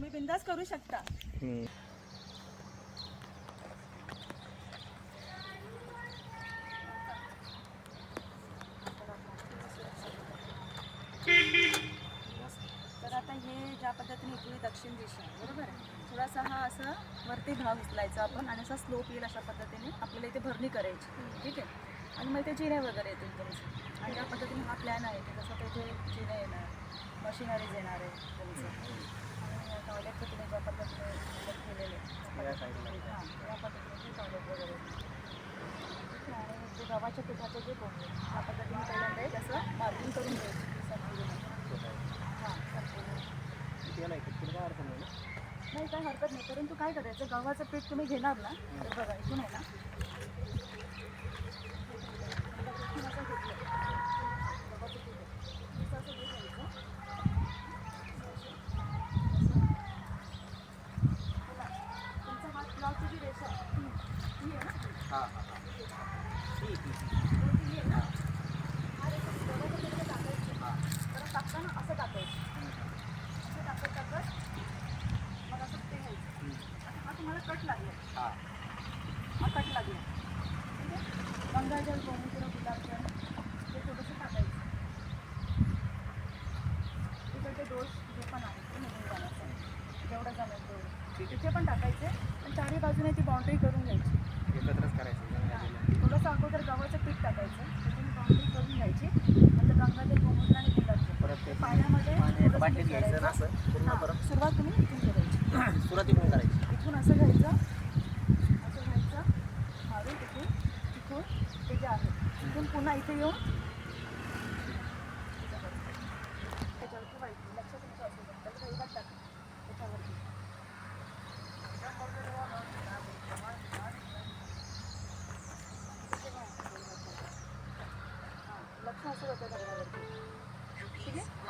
बिंदास करू शकता. तर आता हे ज्या पद्धतीने इथली दक्षिण दिशा आहे बरोबर आहे? थोडासा हा असा वरती भाग उचलायचा आपण आणि असा स्लोप येईल अशा पद्धतीने आपल्याला इथे भरणी करायची. ठीक आहे? आणि मग इथे जिने वगैरे येतील तुमचे. आणि या पद्धतीने हा प्लॅन आहे की जसं तिथे जिने येणार मशिनरीज येणार आहे तुमचं आणि टॉयलेटचं तुम्ही ज्या पद्धतीने उल्लेख केलेले आहे, या side ला. हां या पद्धतीने टॉयलेट वगैरे ठीक आहे, आणि जे गव्हाच्या पिठाचे जे बोलले त्या पद्धतीने पहिल्यांदा एक असं मार्किंग करून घ्यायची. हां नाही काय हरकत नाही. परंतु काय करायचं? गव्हाचं पीठ तुम्ही घेणार ना तर बघा इथून आहे ना समजा इथून असं घेतलं. गव्हाचं पीठ आहे. असं असं हे घ्यायचं. बघा, तुमचा हात लावची जी रेषा आहे, ती ही आहे ना हां हां ठीक ठीक ती आहे ना हा रेषा गव्हाचं पीठ टाकायचं परत टाकताना असं टाकायचं असं टाकत टाकत मग असं ते घ्यायचं आता हा तुम्हाला कट लागला हां हा कट लागला ठीक आहे गंगाजल गोमूत्र गुलाबजल ते थोडंसं टाकायचं तिकडचे दोष जे पण आहेत ते निघून जाण्यासाठी जेवढं जमेल तेवढं ठीक तिथे पण टाकायचे आणि चारही बाजूने ती बाउंड्री करून घ्यायची एकत्रच करायचं. थोडंसं अगोदर गव्हाचं पीठ टाकायचं करून घ्यायची. नंतर गंगाजल गोमूत्र आणि परत ते पाण्यामध्ये पाणी एका थोडंसं बाटलीत mix घ्यायचं करायचं. आणि असं पूर्ण परत सुरुवात तुम्ही इथून करायची. सुरुवाती करायची. इथून असं घ्यायचं असं घ्यायचं मारून तिथून तिथून ते जे आहे तिथून पुन्हा इथे येऊन हां, लक्ष असं होतं दगडावरती ठीक आहे